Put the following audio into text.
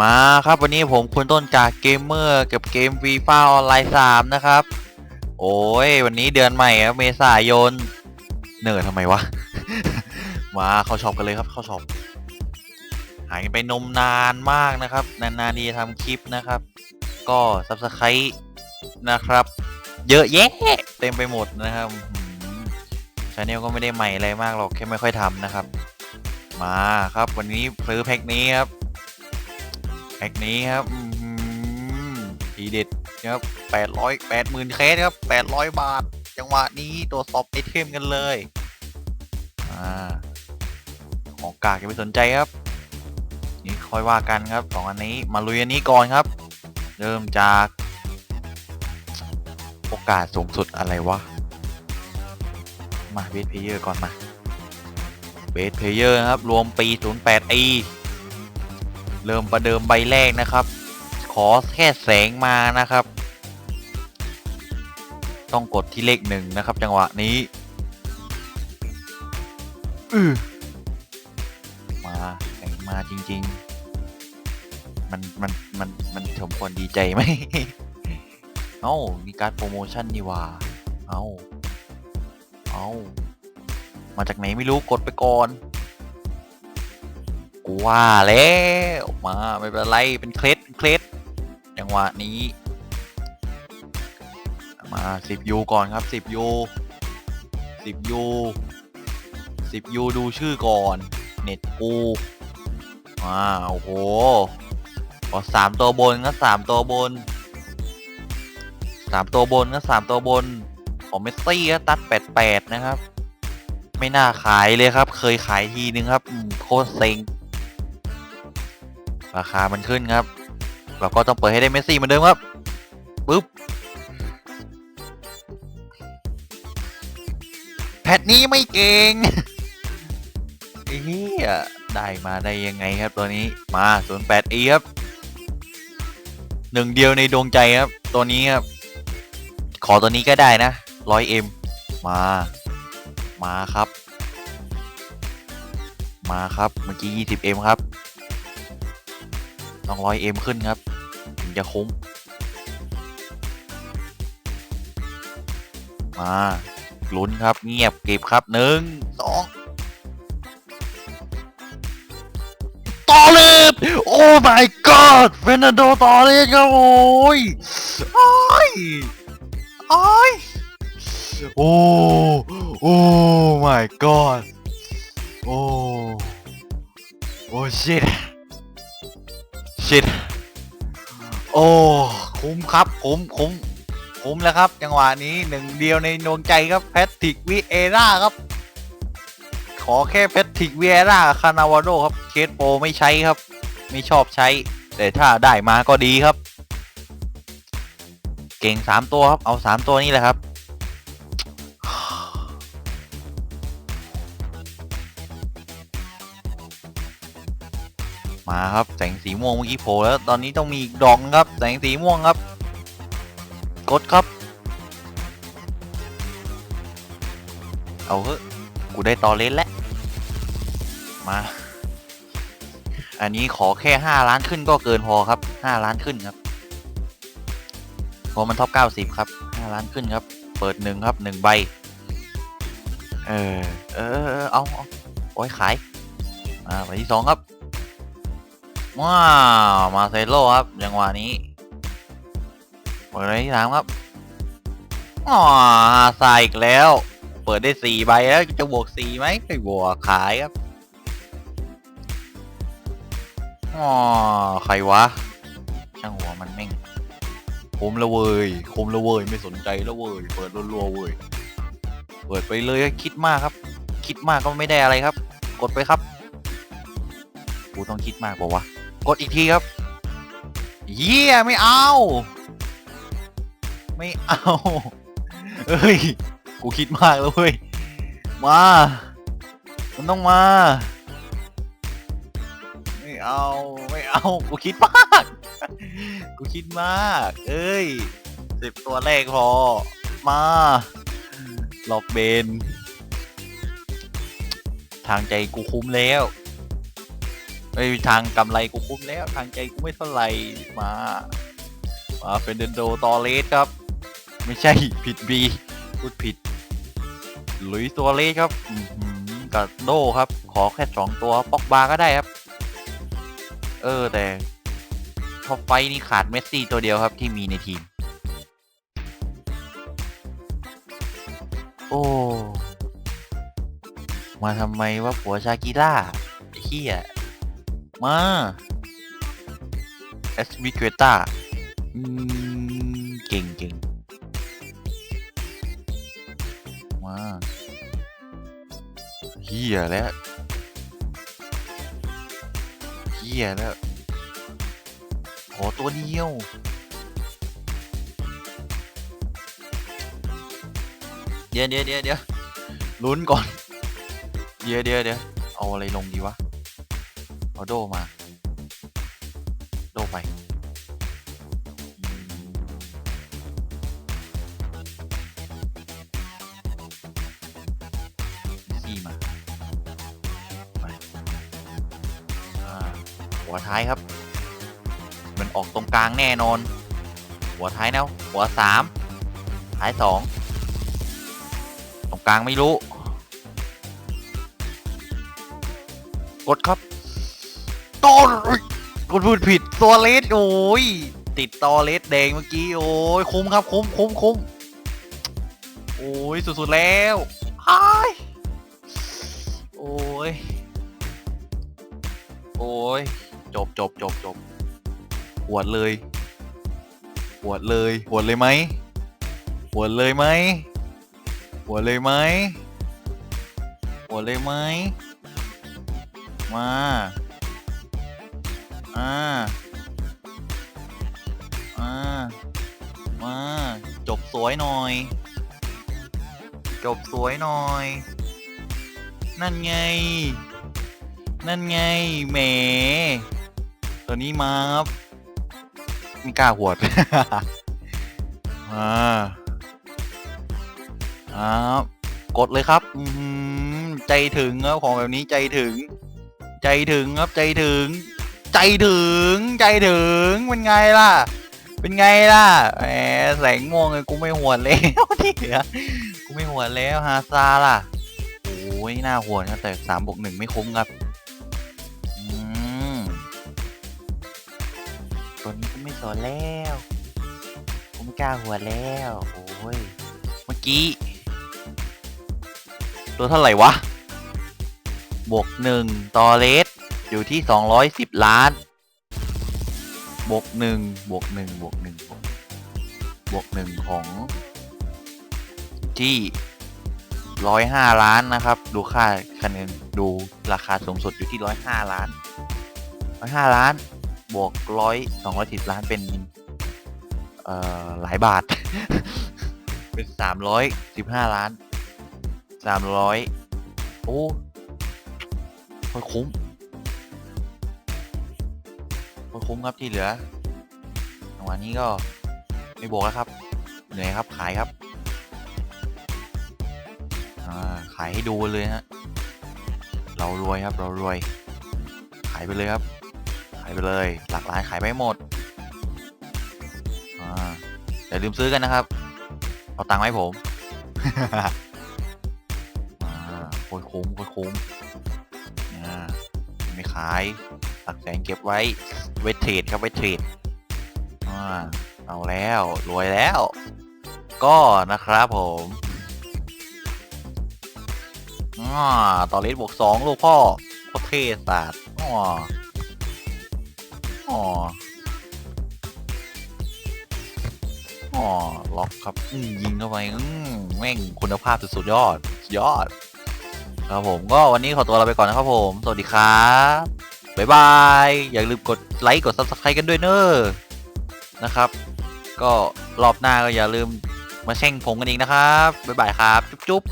มาครับวันนี้ผมคุณต้นจากเกมเมอร์กับเกมฟีฟ่าออนไลน์3นะครับ โอ้ยวันนี้เดือนใหม่ครับเมษายนเนิร์ดทำไมวะ มาเข้าช็อปกันเลยครับเข้าช็อปหายไปนมนานมากนะครับ นานๆทีทำคลิปนะครับ ก็ซับสไครต์นะครับ เยอะแยะเต็มไปหมดนะครับชาแนลก็ไม่ได้ใหม่อะไรมากหรอกแค่ไม่ค่อยทำนะครับ มาครับวันนี้ซื้อแพ็คนี้ครับ แพ็คนี้ครับอื้อหือทีเด็ดครับแปดร้อยแปดหมื่นเคสครับแปดร้อยบาท จังหวะนี้ตัวสอบไอเทมกันเลยอ่าของกากอย่าไปสนใจครับ นี่ค่อยว่ากันครับสองอันนี้มาลุยอันนี้ก่อนครับ เริ่มจากโอกาสสูงสุดอะไรวะ มาเบสเพเยอร์ก่อนมาเบสเพเยอร์ครับ รวมปี 08i เริ่มประเดิมใบแรกนะครับ ขอแค่แสงมานะครับ ต้องกดที่เลขหนึ่งนะครับ จังหวะนี้อือมาแสงมาจริง ๆ มันมันมันมันสมควรดีใจไหมเอ้ามีการโปรโมชั่นนี่ว่าเอ้า เอ้า มาจากไหนไม่รู้กดไปก่อน ว่าแล้วมาไม่เป็นไรเป็นเคล็ดเคล็ดจังหวะนี้ มาสิบยูก่อนครับสิบยูสิบยูสิบยูดูชื่อก่อน เน็ตกูมาโอ้โหพอสามตัวบนก็สามตัวบนสามตัวบนก็สามตัวบน ของเมสซี่ก็ตัดแปดแปดนะครับ ไม่น่าขายเลยครับ เคยขายทีนึงครับโคตรเซ็ง ราคามันขึ้นครับ เราก็ต้องเปิดให้ได้เมสซี่เหมือนเดิมครับปึ๊บแพทนี้ไม่เก่งไอ้เหี้ยได้มาได้ยังไงครับตัวนี้มา 08e ครับหนึ่งเดียวในดวงใจครับ ตัวนี้ครับ ขอตัวนี้ก็ได้นะ 100m มา มาครับ มาครับ เมื่อกี้ 20m ครับ ต้องร้อยเอ็มขึ้นครับถึงจะคุ้ม มาลุ้นครับเงียบเก็บครับหนึ่งสองต่อเลยโอ้ my god เฟนนโดต่อเลยครับโอ้ยโอ้ยโอ้ยโอ้โอ้ my god โอ้โอ้ shit ชิดโอ้คุ้มครับคุ้มคุ้มคุ้มแล้วครับ จังหวะนี้หนึ่งเดียวในดวงใจครับแพทริกวิเอร่าครับ ขอแค่แพทริกวิเอร่าคานาวาโดครับเคสโปรไม่ใช้ครับ ไม่ชอบใช้ แต่ถ้าได้มาก็ดีครับ เก่งสามตัวครับเอาสามตัวนี้แหละครับ มาครับแสงสีม่วงเมื่อกี้โผล่แล้วตอนนี้ต้องมีอีกดอกครับ แสงสีม่วงครับ กดครับ เอาเถอะกูได้ต่อเลนแล้วมา อันนี้ขอแค่ห้าล้านขึ้นก็เกินพอครับห้าล้านขึ้นครับพราะมันท็อปเก้าสิบครับห้าล้านขึ้นครับ เปิดหนึ่งครับหนึ่งใบ เออ เออ เอาเอาโอ้ยขายมาใบที่สองครับ ว้าว มาเซโลครับจังหวะนี้เปิดอะไรที่สามครับอ๋อฮาซาอีกแล้ว เปิดได้สี่ใบแล้วจะบวกสี่ไหมไม่บวกขายครับอ๋อใครวะ ช่างหัวมันแม่งคุมละเวยคุมละเวยไม่สนใจล้วเวยเปิดรัวๆเวยเปิดไปเลยคิดมากครับ คิดมากก็ไม่ได้อะไรครับ กดไปครับกูต้องคิดมากกว่าวะ กดอีกทีครับ เยี่ยไม่เอา ไม่เอาเอ้ย กูคิดมากแล้วเว้ย มา มันต้องมา ไม่เอา ไม่เอา กูคิดมาก กูคิดมาก เอ้ยสิบตัวแรกพอ มาหลอกเบน ทางใจกูคุ้มแล้ว ไอ้ทางกำไรกูคุ้มแล้วทางใจกูไม่เท่าไหร่มามาเป็นเดนโดตอเลสครับ ไม่ใช่ผิดบีพูดผิดหลุยตัวเลสครับกับโดครับ ขอแค่สองตัวปอกบาก็ได้ครับ เออแต่ท็อปไฟนี่ขาดเมสซี่ตัวเดียวครับที่มีในทีม โอ้ มาทำไมว่าผัวชากิร่าเหี้ย มาเอสวิเกต้าอืมเก่งเก่งมาเหี้ยแล้วเหี้ยแล้วขอตัวเดียวเดี๋ยวเดี๋ยวเดี๋ยวเดี๋ยวลุ้นก่อน เดี๋ยวเดี๋ยวเดี๋ยวเอาอะไรลงดีวะ เอาโดมา โดไป ซี่มาไปอ่าหัวท้ายครับ มันออกตรงกลางแน่นอน หัวท้ายนะหัวสามท้ายสองตรงกลางไม่รู้ กดครับ ต้นอุ๊ยกดพูดผิดตัวเลสโอ้ย ติดตอเลสแดงเมื่อกี้ โอ้ยคุ้มครับคุ้มคุ้มคุ้มโอ้ยสุดๆแล้วอ้โอ้ย โอ้ย จบจบจบจบหวดเลยหวดเลยหวดเลยไหมหวดเลยไหมหัวเลยไหมหัวเลยไหมมา อ่าอ่ามา จบสวยหน่อย จบสวยหน่อย นั่นไง นั่นไงแหมตัวนี้มาครับไม่กล้าหวดอ่าครับกดเลยครับใจถึงครับของแบบนี้ใจถึง ใจถึงครับใจถึง ใจถึงใจถึงเป็นไงล่ะ เป็นไงล่ะแหมแสงม่วงเลยกูไม่หวนแล้วที่เหลือกูไม่หวนแล้วฮาซาล่ะโอ้ยน่าหวนครับแต่สามบวกหนึ่งไม่คุ้มครับอืมตัวนี้กูไม่สอนแล้วกูไม่กล้าหัวแล้วโอ้ยเมื่อกี้ ตัวเท่าไหร่วะบวกหนึ่งตอเลส อยู่ที่สองร้อยสิบล้าน บวกหนึ่งบวกหนึ่งบวกหนึ่งบวกบวกหนึ่งของ ที่ร้อยห้าล้านนะครับ ดูค่าคะแนนดูราคาสูงสุดอยู่ที่ร้อยห้าล้านร้อยห้าล้าน บวกร้อยสองร้อยสิบล้านเป็นเอ่อหลายบาท เป็นสามร้อยสิบห้าล้านสามร้อยโอ้โคตรคุ้ม คุ้มครับที่เหลือจังหวะนี้ก็ไม่บวกแล้วครับ เหนื่อยครับขายครับขายให้ดูเลยฮะเรารวยครับเรารวย ขายไปเลยครับ ขายไปเลย หลักหลานขายไปหมดอ่าอย่าลืมซื้อกันนะครับ เอาตังค์มาให้ผมอ่าโคตรคุ้มโคตรคุ้มอ่าไม่ขายหลักแสนเก็บไว้ ไว้เทรดครับไว้เทรดอ่าเอาแล้วรวยแล้ว ก็นะครับผมอ่าต่อเลสบวกสองลูกพ่อโคตรเทศาสตร์อ๋ออ๋ออ๋อล็อกครับอืมยิงเข้าไปอืมแม่งคุณภาพสุดๆยอด สุดยอด ครับผมก็วันนี้ขอตัวลาไปก่อนนะครับผม สวัสดีครับ บ๊ายบาย อย่าลืมกดไลค์กด subscribe กันด้วยเนอะนะครับ ก็รอบหน้าก็อย่าลืมมาแช่งผมกันอีกนะครับ บ๊ายบายครับ จุ๊บ